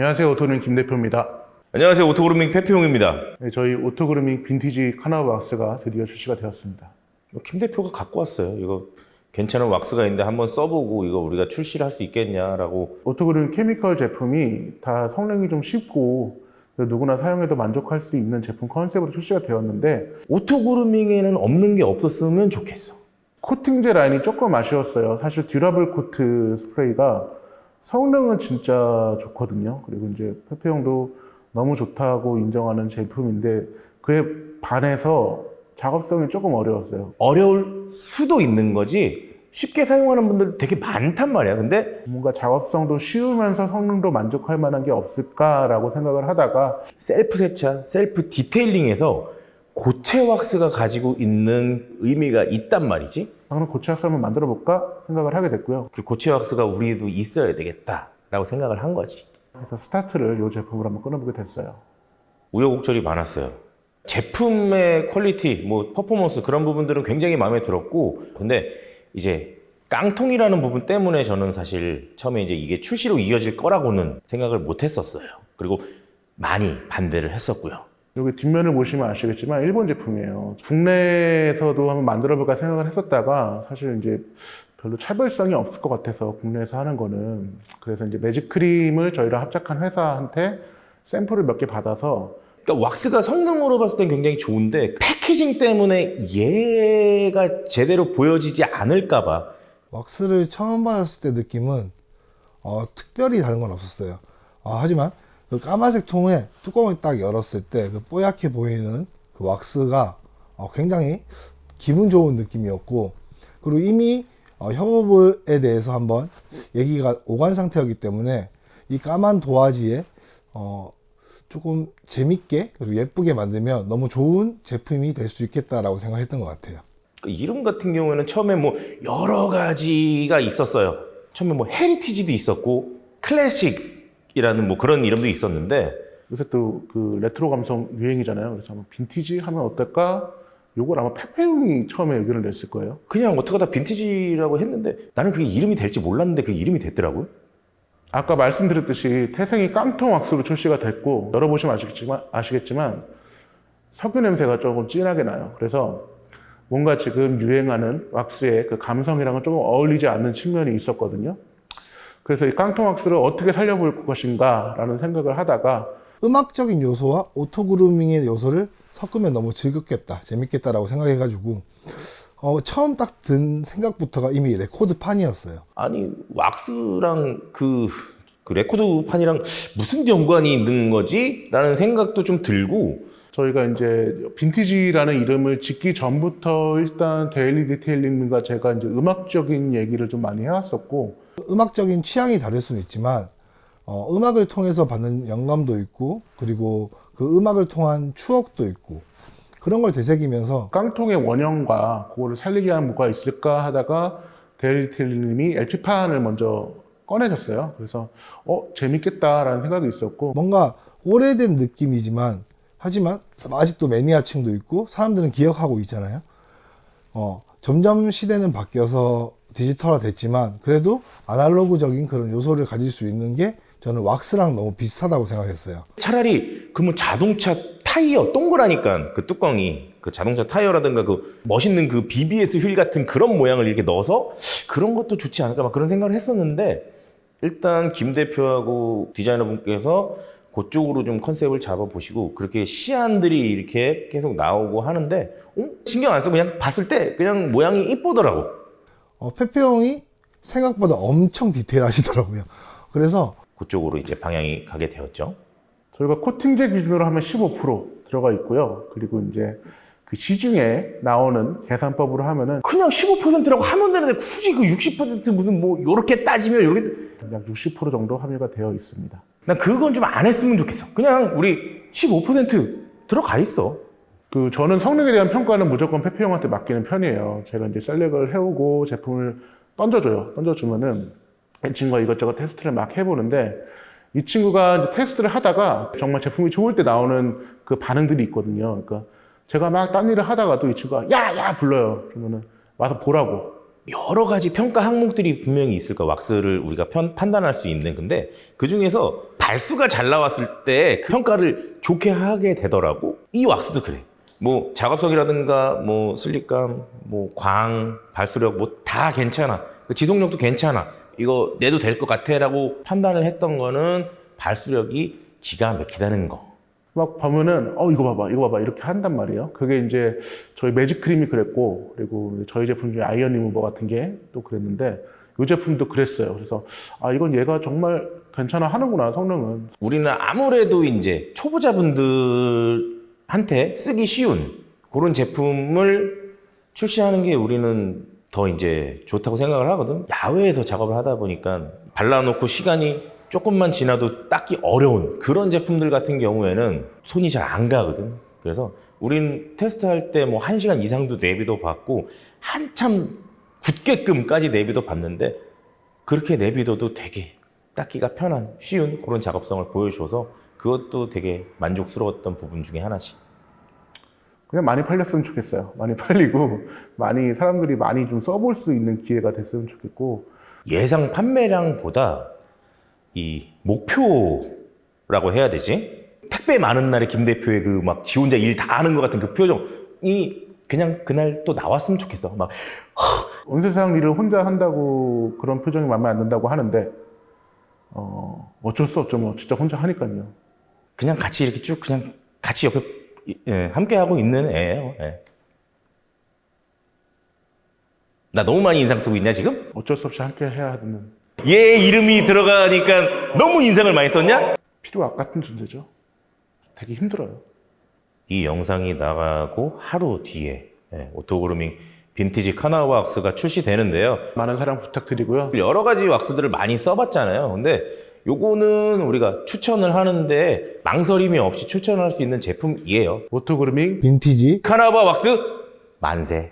안녕하세요. 오토그루밍 김 대표입니다. 안녕하세요 오토그루밍 페페용입니다. 네, 저희 오토그루밍 빈티지 카나우 왁스가 드디어 출시가 되었습니다. 김 대표가 갖고 왔어요. 이거 괜찮은 왁스가 있는데 한번 써보고 이거 우리가 출시를 할 수 있겠냐라고 오토그루밍 케미컬 제품이 다 성능이 좀 쉽고 누구나 사용해도 만족할 수 있는 제품 컨셉으로 출시가 되었는데 오토그루밍에는 없는 게 없었으면 좋겠어. 코팅제 라인이 조금 아쉬웠어요. 사실 듀라블 코트 스프레이가 성능은 진짜 좋거든요. 그리고 이제 페페용도 너무 좋다고 인정하는 제품인데 그에 반해서 작업성이 조금 어려웠어요. 어려울 수도 있는 거지 쉽게 사용하는 분들 되게 많단 말이야. 근데 뭔가 작업성도 쉬우면서 성능도 만족할 만한 게 없을까라고 생각을 하다가 셀프 세차, 셀프 디테일링에서 고체 왁스가 가지고 있는 의미가 있단 말이지. 그럼 고체 학습 한번 만들어 볼까 생각을 하게 됐고요. 그 고체 왁스가 우리도 있어야 되겠다라고 생각을 한 거지. 그래서 스타트를 이 제품으로 한번 끊어보게 됐어요. 우여곡절이 많았어요. 제품의 퀄리티, 뭐 퍼포먼스 그런 부분들은 굉장히 마음에 들었고, 근데 이제 깡통이라는 부분 때문에 저는 사실 처음에 이제 이게 출시로 이어질 거라고는 생각을 못 했었어요. 그리고 많이 반대를 했었고요. 여기 뒷면을 보시면 아시겠지만 일본 제품이에요. 국내에서도 한번 만들어 볼까 생각을 했었다가 사실 이제 별로 차별성이 없을 것 같아서 국내에서 하는 거는 그래서 이제 매직 크림을 저희랑 합작한 회사한테 샘플을 몇 개 받아서 그러니까 왁스가 성능으로 봤을 땐 굉장히 좋은데 패키징 때문에 얘가 제대로 보여지지 않을까봐 왁스를 처음 받았을 때 느낌은 어, 특별히 다른 건 없었어요. 어, 하지만 그 까만색 통에 뚜껑을 딱 열었을 때 그 뽀얗게 보이는 그 왁스가 어, 굉장히 기분 좋은 느낌이었고 그리고 이미 어, 협업에 대해서 한번 얘기가 오간 상태였기 때문에 이 까만 도화지에 어, 조금 재밌게 그리고 예쁘게 만들면 너무 좋은 제품이 될 수 있겠다라고 생각했던 것 같아요. 그 이름 같은 경우에는 처음에 뭐 여러 가지가 있었어요. 처음에 뭐 헤리티지도 있었고 클래식 이라는 뭐 그런 이름도 있었는데 요새 또 그 레트로 감성 유행이잖아요. 그래서 한번 빈티지 하면 어떨까? 요걸 아마 페페용이 처음에 의견을 냈을 거예요. 그냥 어떻게 하다 빈티지라고 했는데 나는 그게 이름이 될지 몰랐는데 그 이름이 됐더라고요. 아까 말씀드렸듯이 태생이 깡통 왁스로 출시가 됐고 열어보시면 아시겠지만, 아시겠지만 석유 냄새가 조금 진하게 나요. 그래서 뭔가 지금 유행하는 왁스의 그 감성이랑은 조금 어울리지 않는 측면이 있었거든요. 그래서 이 깡통 왁스를 어떻게 살려볼 것인가라는 생각을 하다가 음악적인 요소와 오토그루밍의 요소를 섞으면 너무 즐겁겠다, 재밌겠다라고 생각해가지고 어, 처음 딱 든 생각부터가 이미 레코드판이었어요. 아니 왁스랑 그, 그 레코드판이랑 무슨 연관이 있는 거지? 라는 생각도 좀 들고 저희가 이제 빈티지라는 이름을 짓기 전부터 일단 데일리 디테일링과 제가 이제 음악적인 얘기를 좀 많이 해왔었고 음악적인 취향이 다를 수는 있지만 어, 음악을 통해서 받는 영감도 있고 그리고 그 음악을 통한 추억도 있고 그런 걸 되새기면서 깡통의 원형과 그거를 살리기 위한 뭐가 있을까 하다가 데일리테일님이 LP판을 먼저 꺼내셨어요. 그래서 어 재밌겠다라는 생각이 있었고 뭔가 오래된 느낌이지만 하지만 아직도 매니아층도 있고 사람들은 기억하고 있잖아요. 어, 점점 시대는 바뀌어서 디지털화 됐지만 그래도 아날로그적인 그런 요소를 가질 수 있는 게 저는 왁스랑 너무 비슷하다고 생각했어요. 차라리 그러면 자동차 타이어 동그라니까 그 뚜껑이 그 자동차 타이어라든가 그 멋있는 그 BBS 휠 같은 그런 모양을 이렇게 넣어서 그런 것도 좋지 않을까 막 그런 생각을 했었는데 일단 김 대표하고 디자이너분께서 그쪽으로 좀 컨셉을 잡아보시고 그렇게 시안들이 이렇게 계속 나오고 하는데 어? 신경 안 쓰고 그냥 봤을 때 그냥 모양이 이쁘더라고 어, 페페용이 생각보다 엄청 디테일하시더라고요. 그래서 그쪽으로 이제 방향이 가게 되었죠 저희가 코팅제 기준으로 하면 15% 들어가 있고요. 그리고 이제 그 시중에 나오는 계산법으로 하면은 그냥 15%라고 하면 되는데 굳이 그 60% 무슨 뭐 요렇게 따지면 요렇게 약 60% 정도 함유가 되어 있습니다. 난 그건 좀 안 했으면 좋겠어. 그냥 우리 15% 들어가 있어. 그 저는 성능에 대한 평가는 무조건 페페용한테 맡기는 편이에요. 제가 이제 셀렉을 해오고 제품을 던져줘요. 던져주면은 이 친구가 이것저것 테스트를 막 해보는데 이 친구가 테스트를 하다가 정말 제품이 좋을 때 나오는 그 반응들이 있거든요. 그러니까 제가 막 딴 일을 하다가도 이 친구가 야, 야 불러요. 그러면은 와서 보라고. 여러 가지 평가 항목들이 분명히 있을 거야. 왁스를 우리가 편- 판단할 수 있는. 근데 그 중에서 발수가 잘 나왔을 때 그 평가를 좋게 하게 되더라고. 이 왁스도 그래. 뭐 작업성이라든가 뭐 슬립감, 뭐 광, 발수력 뭐 다 괜찮아. 그 지속력도 괜찮아. 이거 내도 될 것 같아라고 판단을 했던 거는 발수력이 기가 막히다는 거. 막 보면은 어 이거 봐봐 이거 봐봐 이렇게 한단 말이에요. 그게 이제 저희 매직 크림이 그랬고 그리고 저희 제품 중에 아이언 리무버 같은 게 또 그랬는데 이 제품도 그랬어요. 그래서 아 이건 얘가 정말 괜찮아 하는구나 성능은. 우리는 아무래도 이제 초보자분들 한테 쓰기 쉬운 그런 제품을 출시하는 게 우리는 더 이제 좋다고 생각을 하거든. 야외에서 작업을 하다 보니까 발라놓고 시간이 조금만 지나도 닦기 어려운 그런 제품들 같은 경우에는 손이 잘 안 가거든. 그래서 우린 테스트할 때뭐 한시간 이상도 내비도 받고 한참 굳게끔까지 내비도 받는데 그렇게 내비둬도 되게 닦기가 편한 쉬운 그런 작업성을 보여줘서 그것도 되게 만족스러웠던 부분 중에 하나지. 그냥 많이 팔렸으면 좋겠어요. 많이 팔리고 많이 사람들이 많이 좀 써볼 수 있는 기회가 됐으면 좋겠고 예상 판매량보다 이 목표라고 해야 되지? 택배 많은 날에 김 대표의 그 막 지 혼자 일 다 하는 것 같은 그 표정이 그냥 그날 또 나왔으면 좋겠어. 막 온 세상 일을 혼자 한다고 그런 표정이 마음에 안 든다고 하는데 어, 어쩔 수 없죠. 뭐 진짜 혼자 하니까요. 그냥 같이 이렇게 쭉 그냥 같이 옆에 예, 함께 하고 있는 애예요. 예. 나 너무 많이 인상 쓰고 있냐 지금? 어쩔 수 없이 함께 해야 하는 얘 이름이 들어가니까 너무 인상을 많이 썼냐? 필요 같은 존재죠. 되게 힘들어요. 이 영상이 나가고 하루 뒤에 예, 오토그루밍 빈티지 카나와 왁스가 출시되는데요. 많은 사랑 부탁드리고요. 여러 가지 왁스들을 많이 써봤잖아요. 근데 요거는 우리가 추천을 하는데 망설임이 없이 추천할 수 있는 제품이에요. 오토그루밍 빈티지 카나바 왁스 만세.